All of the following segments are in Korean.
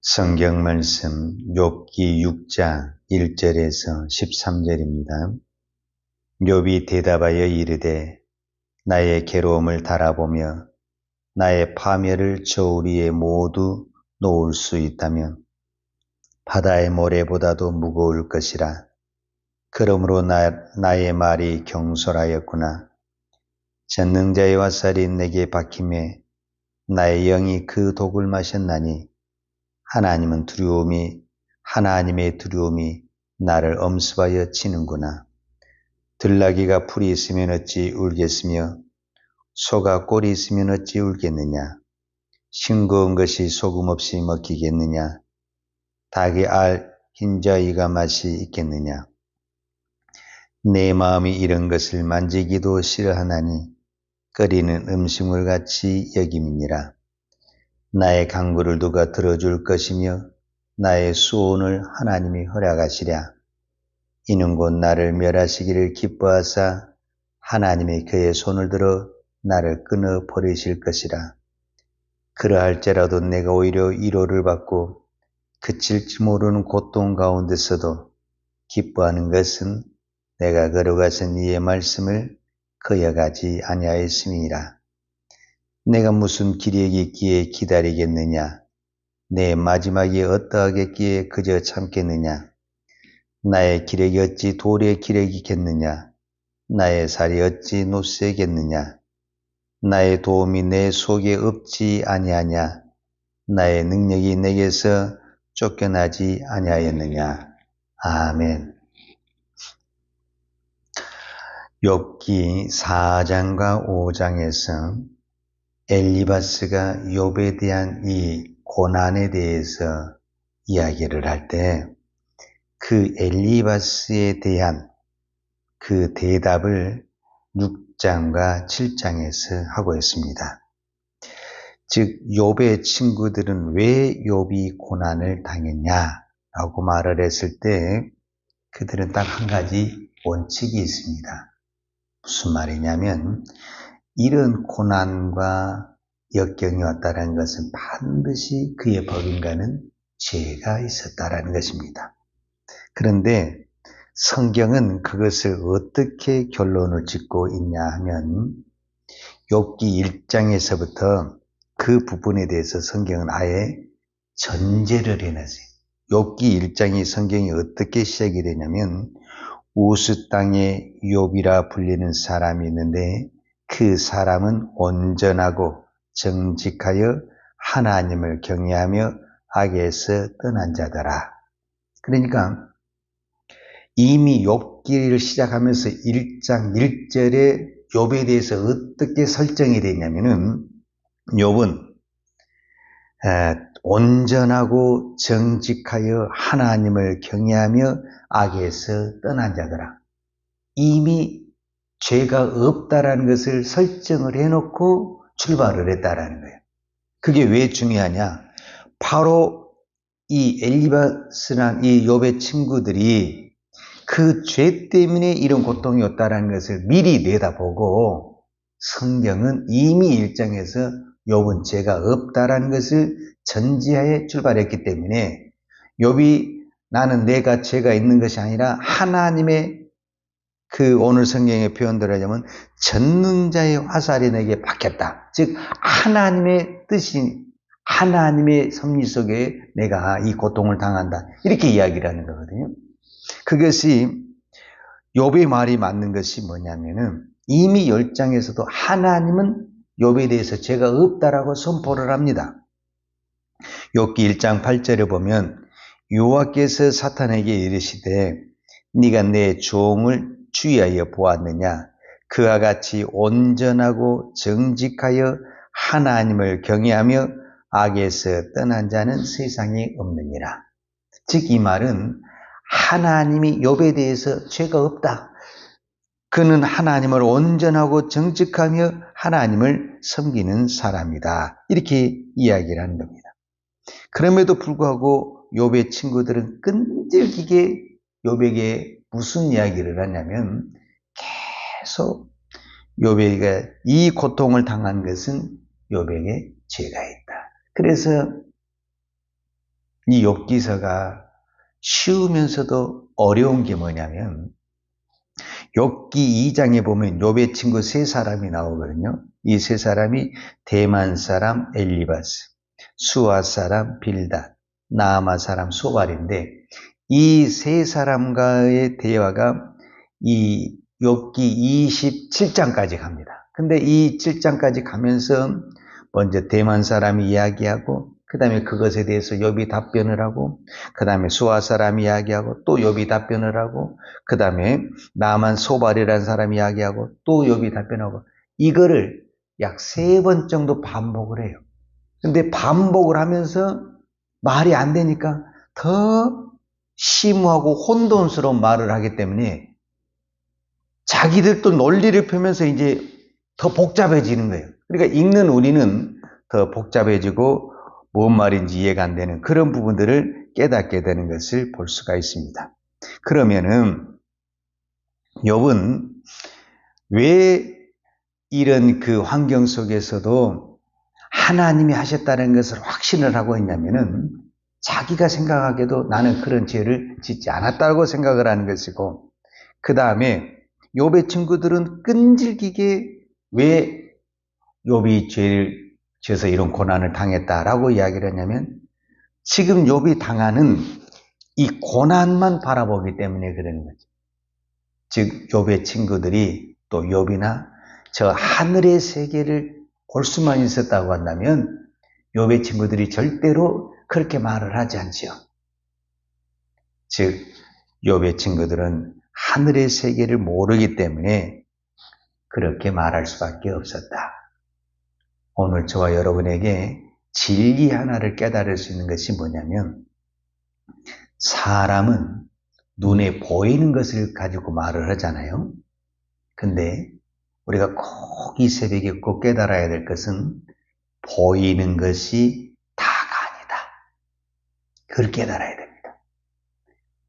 성경 말씀 욥기 6장 1절에서 13절입니다. 욥이 대답하여 이르되 나의 괴로움을 달아보며 나의 파멸을 저울 위에 모두 놓을 수 있다면 바다의 모래보다도 무거울 것이라. 그러므로 나, 나의 말이 경솔하였구나. 전능자의 화살이 내게 박힘에 나의 영이 그 독을 마셨나니 하나님은 두려움이 하나님의 두려움이 나를 엄습하여 치는구나. 들나귀가 풀이 있으면 어찌 울겠으며 소가 꼴이 있으면 어찌 울겠느냐. 싱거운 것이 소금 없이 먹히겠느냐. 닭이 알 흰자위가 맛이 있겠느냐. 내 마음이 이런 것을 만지기도 싫어하나니 끓이는 음식물 같이 여김이니라. 나의 강구를 누가 들어줄 것이며 나의 수온을 하나님이 허락하시랴. 이는 곧 나를 멸하시기를 기뻐하사 하나님이 그의 손을 들어 나를 끊어 버리실 것이라. 그러할지라도 내가 오히려 위로를 받고 그칠지 모르는 고통 가운데서도 기뻐하는 것은 내가 걸어가신 이의 말씀을 거여가지 아니하였음이라. 내가 무슨 기력이 있기에 기다리겠느냐? 내 마지막이 어떠하겠기에 그저 참겠느냐? 나의 기력이 어찌 돌의 기력이겠느냐? 나의 살이 어찌 노쇠겠느냐? 나의 도움이 내 속에 없지 아니하냐? 나의 능력이 내게서 쫓겨나지 아니하였느냐? 아멘. 욥기 4장과 5장에서 엘리바스가 욥에 대한 이 고난에 대해서 이야기를 할 때 그 엘리바스에 대한 그 대답을 6장과 7장에서 하고 있습니다. 즉 욥의 친구들은 왜 욥이 고난을 당했냐라고 말을 했을 때 그들은 딱 한 가지 원칙이 있습니다. 무슨 말이냐면 이런 고난과 역경이 왔다는 것은 반드시 그의 법인가는 죄가 있었다라는 것입니다. 그런데 성경은 그것을 어떻게 결론을 짓고 있냐 하면 욥기 1장에서부터 그 부분에 대해서 성경은 아예 전제를 해놨어요. 욥기 1장이 성경이 어떻게 시작이 되냐면 우스 땅에 욥이라 불리는 사람이 있는데 그 사람은 온전하고 정직하여 하나님을 경외하며 악에서 떠난 자더라. 그러니까 이미 욥기를 시작하면서 1장 1절에 욥에 대해서 어떻게 설정이 되냐면은 욥은 온전하고 정직하여 하나님을 경외하며 악에서 떠난 자더라. 이미 죄가 없다라는 것을 설정을 해놓고 출발을 했다라는 거예요. 그게 왜 중요하냐? 바로 이 엘리바스란 이 욥의 친구들이 그 죄 때문에 이런 고통이 없다라는 것을 미리 내다보고 성경은 이미 일장에서 욥은 죄가 없다라는 것을 전지하에 출발했기 때문에 욥이 나는 내가 죄가 있는 것이 아니라 하나님의 그 오늘 성경의 표현대로 하자면 전능자의 화살이 내게 박혔다. 즉 하나님의 뜻이 하나님의 섭리 속에 내가 이 고통을 당한다. 이렇게 이야기를 하는 거거든요. 그것이 욥의 말이 맞는 것이 뭐냐면은 이미 열장에서도 하나님은 욥에 대해서 죄가 없다라고 선포를 합니다. 욥기 1장 8절에 보면 여호와께서 사탄에게 이르시되 네가 내 종을 주의하여 보았느냐? 그와 같이 온전하고 정직하여 하나님을 경외하며 악에서 떠난 자는 세상에 없느니라. 즉 이 말은 하나님이 욥에 대해서 죄가 없다. 그는 하나님을 온전하고 정직하며 하나님을 섬기는 사람이다. 이렇게 이야기를 하는 겁니다. 그럼에도 불구하고 욥의 친구들은 끈질기게 욥에게 무슨 이야기를 하냐면 계속 요백이가 이 고통을 당한 것은 요백에 죄가 있다. 그래서 이 욥기서가 쉬우면서도 어려운 게 뭐냐면 욥기 2장에 보면 욥의 친구 세 사람이 나오거든요. 이 세 사람이 대만 사람 엘리바스, 수아 사람 빌닷, 나아마 사람 소발인데 이 세 사람과의 대화가 이 욥기 27장까지 갑니다. 근데 이 7장까지 가면서 먼저 대만 사람이 이야기하고 그 다음에 그것에 대해서 욥이 답변을 하고 그 다음에 수아 사람이 이야기하고 또 욥이 답변을 하고 그 다음에 나만 소발이라는 사람이 이야기하고 또 욥이 답변하고 이거를 약 세 번 정도 반복을 해요. 근데 반복을 하면서 말이 안 되니까 더 심오하고 혼돈스러운 말을 하기 때문에 자기들도 논리를 펴면서 이제 더 복잡해지는 거예요. 그러니까 읽는 우리는 더 복잡해지고 뭔 말인지 이해가 안 되는 그런 부분들을 깨닫게 되는 것을 볼 수가 있습니다. 그러면은 욥은 왜 이런 그 환경 속에서도 하나님이 하셨다는 것을 확신을 하고 있냐면은 자기가 생각하기에도 나는 그런 죄를 짓지 않았다고 생각을 하는 것이고 그 다음에 욥의 친구들은 끈질기게 왜 욥이 죄를 지어서 이런 고난을 당했다라고 이야기를 했냐면 지금 욥이 당하는 이 고난만 바라보기 때문에 그러는 거죠. 즉 욥의 친구들이 또 욥이나 저 하늘의 세계를 볼 수만 있었다고 한다면 욥의 친구들이 절대로 그렇게 말을 하지 않지요. 즉 욥의 친구들은 하늘의 세계를 모르기 때문에 그렇게 말할 수밖에 없었다. 오늘 저와 여러분에게 진리 하나를 깨달을 수 있는 것이 뭐냐면 사람은 눈에 보이는 것을 가지고 말을 하잖아요. 근데 우리가 꼭 이 새벽에 꼭 깨달아야 될 것은 보이는 것이. 그걸 깨달아야 됩니다.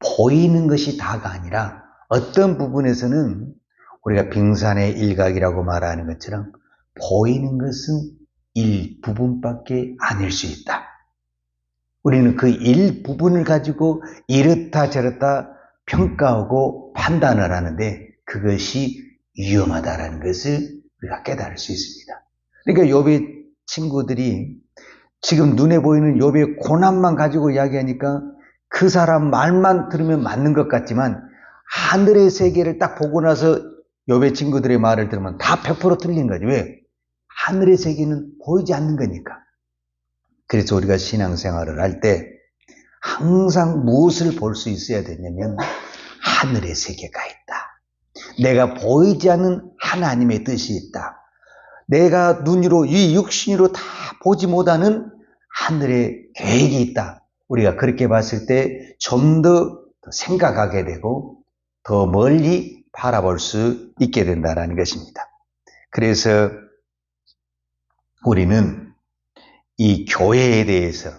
보이는 것이 다가 아니라 어떤 부분에서는 우리가 빙산의 일각이라고 말하는 것처럼 보이는 것은 일부분밖에 아닐 수 있다. 우리는 그 일부분을 가지고 이렇다 저렇다 평가하고 판단을 하는데 그것이 위험하다라는 것을 우리가 깨달을 수 있습니다. 그러니까 욥의 친구들이 지금 눈에 보이는 욥의 고난만 가지고 이야기하니까 그 사람 말만 들으면 맞는 것 같지만 하늘의 세계를 딱 보고 나서 욥의 친구들의 말을 들으면 다 100% 틀린 거지. 왜? 하늘의 세계는 보이지 않는 거니까. 그래서 우리가 신앙생활을 할 때 항상 무엇을 볼 수 있어야 되냐면 하늘의 세계가 있다. 내가 보이지 않는 하나님의 뜻이 있다. 내가 눈으로 이 육신으로 다 보지 못하는 하늘의 계획이 있다. 우리가 그렇게 봤을 때 좀 더 생각하게 되고 더 멀리 바라볼 수 있게 된다는 것입니다. 그래서 우리는 이 교회에 대해서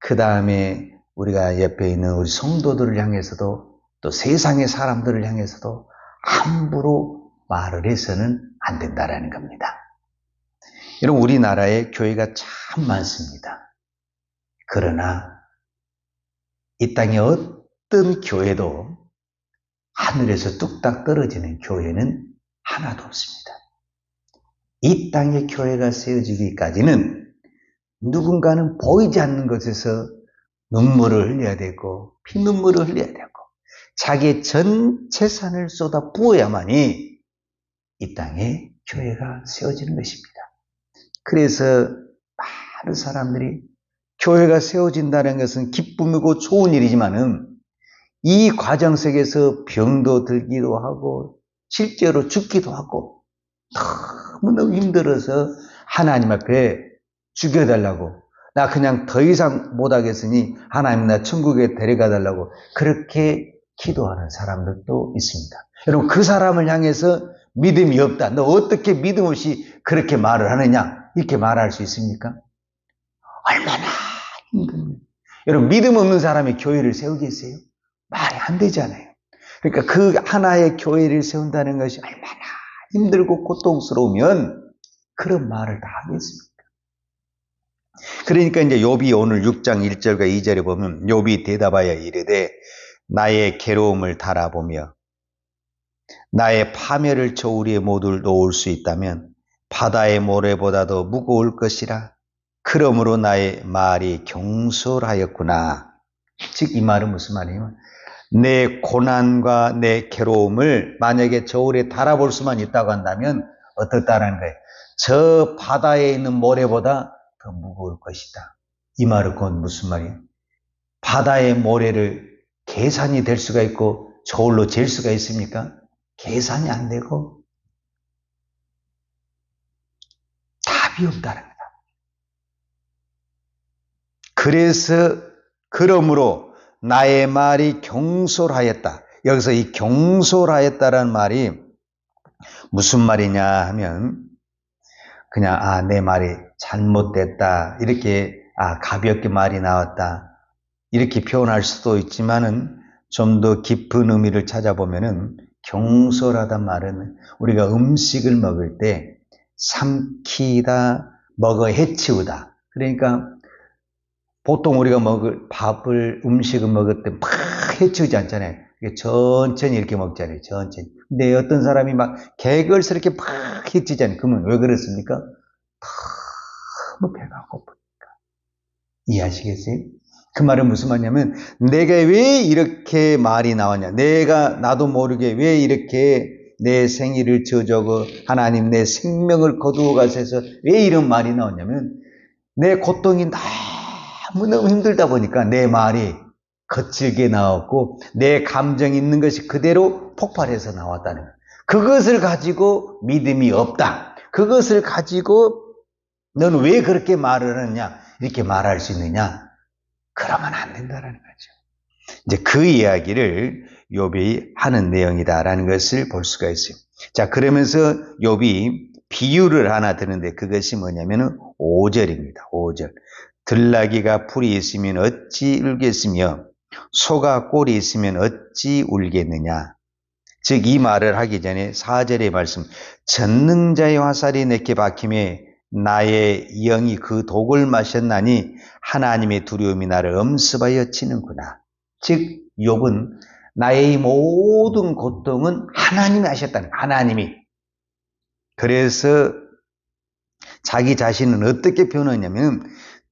그 다음에 우리가 옆에 있는 우리 성도들을 향해서도 또 세상의 사람들을 향해서도 함부로 말을 해서는 안 된다라는 겁니다. 여러분 우리나라에 교회가 참 많습니다. 그러나 이 땅에 어떤 교회도 하늘에서 뚝딱 떨어지는 교회는 하나도 없습니다. 이 땅에 교회가 세워지기까지는 누군가는 보이지 않는 것에서 눈물을 흘려야 되고 피눈물을 흘려야 되고 자기의 전 재산을 쏟아 부어야만이 이 땅에 교회가 세워지는 것입니다. 그래서 많은 사람들이 교회가 세워진다는 것은 기쁨이고 좋은 일이지만은 이 과정 속에서 병도 들기도 하고 실제로 죽기도 하고 너무너무 힘들어서 하나님 앞에 죽여달라고 나 그냥 더 이상 못하겠으니 하나님 나 천국에 데려가 달라고 그렇게 기도하는 사람들도 있습니다. 여러분 그 사람을 향해서 믿음이 없다. 너 어떻게 믿음 없이 그렇게 말을 하느냐? 이렇게 말할 수 있습니까? 얼마나 힘듭니까? 여러분 믿음 없는 사람이 교회를 세우겠어요? 말이 안 되잖아요. 그러니까 그 하나의 교회를 세운다는 것이 얼마나 힘들고 고통스러우면 그런 말을 다 하겠습니까? 그러니까 이제 욥이 오늘 6장 1절과 2절에 보면 욥이 대답하여 이르되 나의 괴로움을 달아보며 나의 파멸을 저우리에 모두 놓을 수 있다면 바다의 모래보다도 무거울 것이라. 그러므로 나의 말이 경솔하였구나. 즉 이 말은 무슨 말이냐면 내 고난과 내 괴로움을 만약에 저울에 달아볼 수만 있다고 한다면 어떻다라는 거예요. 저 바다에 있는 모래보다 더 무거울 것이다. 이 말은 그건 무슨 말이에요? 바다의 모래를 계산이 될 수가 있고 저울로 잴 수가 있습니까? 계산이 안 되고 답이 없다는 거다. 그래서 그러므로 나의 말이 경솔하였다. 여기서 이 경솔하였다라는 말이 무슨 말이냐 하면 그냥 아 내 말이 잘못됐다 이렇게 아 가볍게 말이 나왔다 이렇게 표현할 수도 있지만은 좀 더 깊은 의미를 찾아보면은 경솔하단 말은 우리가 음식을 먹을 때 삼키다 먹어 해치우다 그러니까 보통 우리가 먹을 밥을 음식을 먹을 때 막 해치우지 않잖아요. 천천히 이렇게 먹잖아요. 천천히. 근데 어떤 사람이 막 개걸스럽게 막 해치잖아요. 그러면 왜 그렇습니까? 너무 배가 고프니까. 이해하시겠어요? 그 말은 무슨 말이냐면 내가 왜 이렇게 말이 나왔냐? 내가 나도 모르게 왜 이렇게 내 생일을 저저고 하나님 내 생명을 거두어 가셔서 왜 이런 말이 나왔냐면 내 고통이 너무너무 힘들다 보니까 내 말이 거칠게 나왔고 내 감정이 있는 것이 그대로 폭발해서 나왔다는 거예요. 그것을 가지고 믿음이 없다. 그것을 가지고 너는 왜 그렇게 말을 하느냐? 이렇게 말할 수 있느냐? 그러면 안 된다라는 거죠. 이제 그 이야기를 욥이 하는 내용이다라는 것을 볼 수가 있어요. 자, 그러면서 욥이 비유를 하나 드는데 그것이 뭐냐면은 5절입니다. 5절. 들나귀가 풀이 있으면 어찌 울겠으며 소가 꼴이 있으면 어찌 울겠느냐. 즉 이 말을 하기 전에 4절의 말씀 전능자의 화살이 내게 박힘에 나의 영이 그 독을 마셨나니 하나님의 두려움이 나를 엄습하여 치는구나. 즉 욥은 나의 이 모든 고통은 하나님이 하셨다는 거예요. 하나님이. 그래서 자기 자신은 어떻게 표현하냐면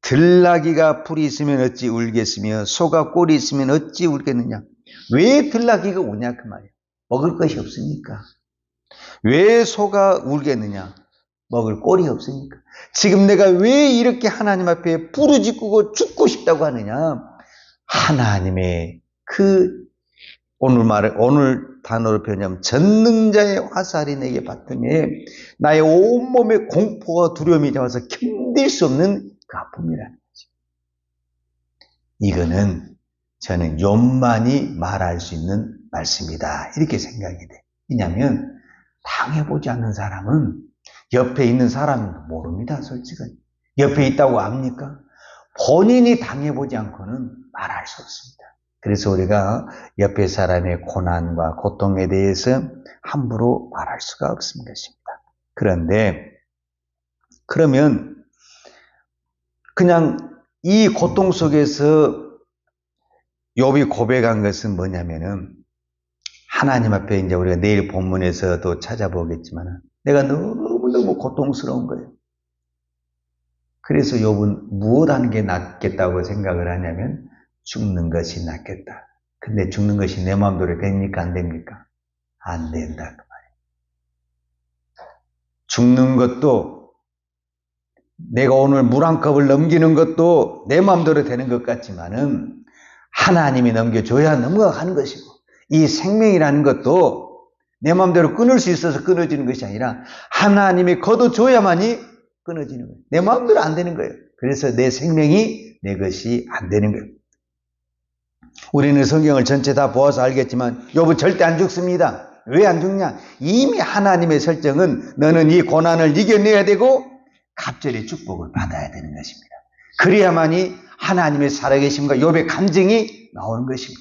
들나귀가 풀이 있으면 어찌 울겠으며 소가 꼴이 있으면 어찌 울겠느냐. 왜 들나귀가 오냐 그 말이에요. 먹을 것이 없으니까. 왜 소가 울겠느냐. 먹을 꼴이 없으니까. 지금 내가 왜 이렇게 하나님 앞에 부르짖고 죽고 싶다고 하느냐. 하나님의 그 오늘 말을 오늘 단어로 표현하면 전능자의 화살이 내게 받더니 나의 온몸에 공포와 두려움이 잡아서 견딜 수 없는 그 아픔이라는 거죠. 이거는 저는 욕만이 말할 수 있는 말씀이다. 이렇게 생각이 돼. 왜냐하면 당해보지 않는 사람은 옆에 있는 사람은 모릅니다. 솔직히. 옆에 있다고 압니까? 본인이 당해보지 않고는 말할 수 없습니다. 그래서 우리가 옆에 사람의 고난과 고통에 대해서 함부로 말할 수가 없는 것입니다. 그런데 그러면 그냥 이 고통 속에서 욥이 고백한 것은 뭐냐면은 하나님 앞에 이제 우리가 내일 본문에서도 찾아보겠지만 내가 너무너무 고통스러운 거예요. 그래서 욥은 무엇 하는 게 낫겠다고 생각을 하냐면 죽는 것이 낫겠다. 근데 죽는 것이 내 마음대로 됩니까? 안 됩니까? 안 된다. 그 말이에요. 죽는 것도 내가 오늘 물 한 컵을 넘기는 것도 내 마음대로 되는 것 같지만은 하나님이 넘겨줘야 넘어가는 것이고 이 생명이라는 것도 내 마음대로 끊을 수 있어서 끊어지는 것이 아니라 하나님이 거둬줘야만이 끊어지는 거예요. 내 마음대로 안 되는 거예요. 그래서 내 생명이 내 것이 안 되는 거예요. 우리는 성경을 전체 다 보아서 알겠지만 욥은 절대 안 죽습니다. 왜 안 죽냐? 이미 하나님의 설정은 너는 이 고난을 이겨내야 되고 갑절의 축복을 받아야 되는 것입니다. 그래야만이 하나님의 살아계심과 욥의 감정이 나오는 것입니다.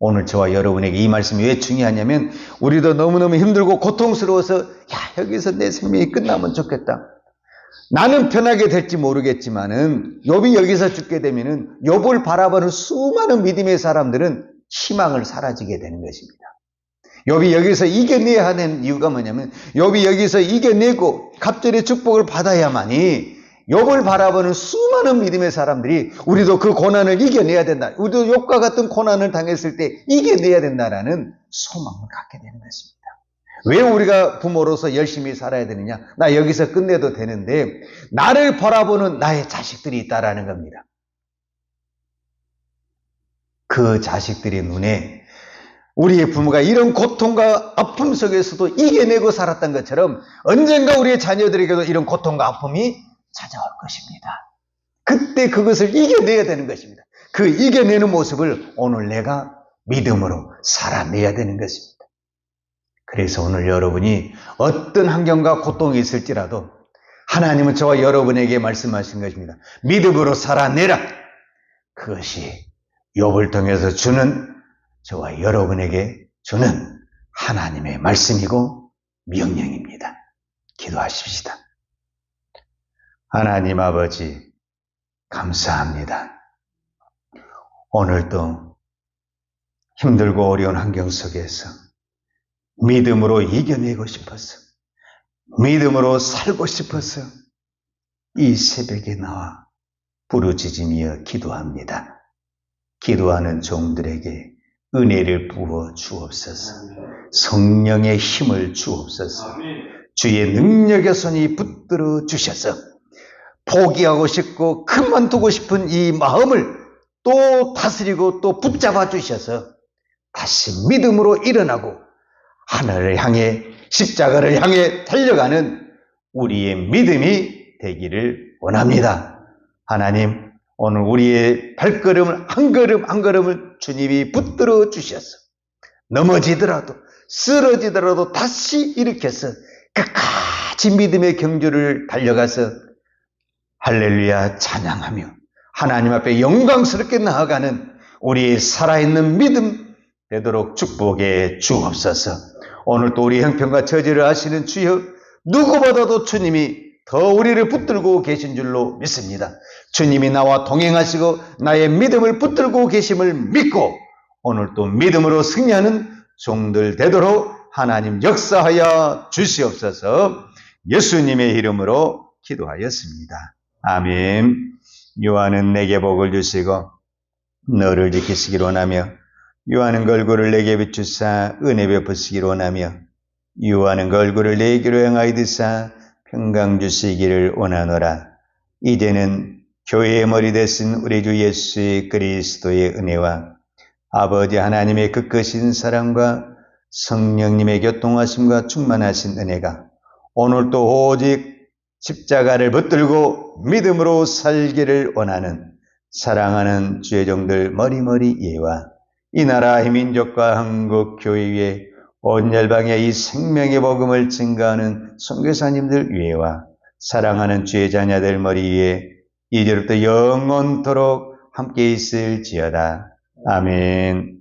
오늘 저와 여러분에게 이 말씀이 왜 중요하냐면 우리도 너무너무 힘들고 고통스러워서 야 여기서 내 생명이 끝나면 좋겠다. 나는 편하게 될지 모르겠지만은 욥이 여기서 죽게 되면은 욥을 바라보는 수많은 믿음의 사람들은 희망을 사라지게 되는 것입니다. 욥이 여기서 이겨내야 하는 이유가 뭐냐면 욥이 여기서 이겨내고 갑절의 축복을 받아야만이 욥을 바라보는 수많은 믿음의 사람들이 우리도 그 고난을 이겨내야 된다. 우리도 욥과 같은 고난을 당했을 때 이겨내야 된다라는 소망을 갖게 되는 것입니다. 왜 우리가 부모로서 열심히 살아야 되느냐? 나 여기서 끝내도 되는데 나를 바라보는 나의 자식들이 있다라는 겁니다. 그 자식들의 눈에 우리의 부모가 이런 고통과 아픔 속에서도 이겨내고 살았던 것처럼 언젠가 우리의 자녀들에게도 이런 고통과 아픔이 찾아올 것입니다. 그때 그것을 이겨내야 되는 것입니다. 그 이겨내는 모습을 오늘 내가 믿음으로 살아내야 되는 것입니다. 그래서 오늘 여러분이 어떤 환경과 고통이 있을지라도 하나님은 저와 여러분에게 말씀하신 것입니다. 믿음으로 살아내라. 그것이 욥을 통해서 주는 저와 여러분에게 주는 하나님의 말씀이고 명령입니다. 기도하십시다. 하나님 아버지, 감사합니다. 오늘도 힘들고 어려운 환경 속에서 믿음으로 이겨내고 싶어서, 믿음으로 살고 싶어서 이 새벽에 나와 부르짖으며 기도합니다. 기도하는 종들에게 은혜를 부어 주옵소서. 성령의 힘을 주옵소서. 주의 능력의 손이 붙들어 주셔서 포기하고 싶고 그만두고 싶은 이 마음을 또 다스리고 또 붙잡아 주셔서 다시 믿음으로 일어나고 하늘을 향해 십자가를 향해 달려가는 우리의 믿음이 되기를 원합니다. 하나님, 오늘 우리의 발걸음을 한 걸음 한 걸음을 주님이 붙들어 주셔서 넘어지더라도 쓰러지더라도 다시 일으켜서 끝까지 믿음의 경주를 달려가서 할렐루야 찬양하며 하나님 앞에 영광스럽게 나아가는 우리의 살아있는 믿음 되도록 축복해 주옵소서. 오늘 또 우리 형편과 처지를 아시는 주여 누구보다도 주님이 더 우리를 붙들고 계신 줄로 믿습니다. 주님이 나와 동행하시고 나의 믿음을 붙들고 계심을 믿고 오늘 또 믿음으로 승리하는 종들 되도록 하나님 역사하여 주시옵소서 예수님의 이름으로 기도하였습니다. 아멘. 요한은 내게 복을 주시고 너를 지키시기를 원하며 요한은 걸구를 내게 비추사 은혜 베푸시기를 원하며 요한은 걸구를 내게로 향하이드사 평강 주시기를 원하노라. 이제는 교회의 머리 되신 우리 주 예수 그리스도의 은혜와 아버지 하나님의 그 크신 사랑과 성령님의 교통하심과 충만하신 은혜가 오늘도 오직 십자가를 붙들고 믿음으로 살기를 원하는 사랑하는 주의 종들 머리머리 예와 이 나라 민족과 한국 교회 위에 온 열방에 이 생명의 복음을 증가하는 선교사님들 위에와 사랑하는 주의 자녀들 머리 위에 이제부터 영원토록 함께 있을지어다. 아멘.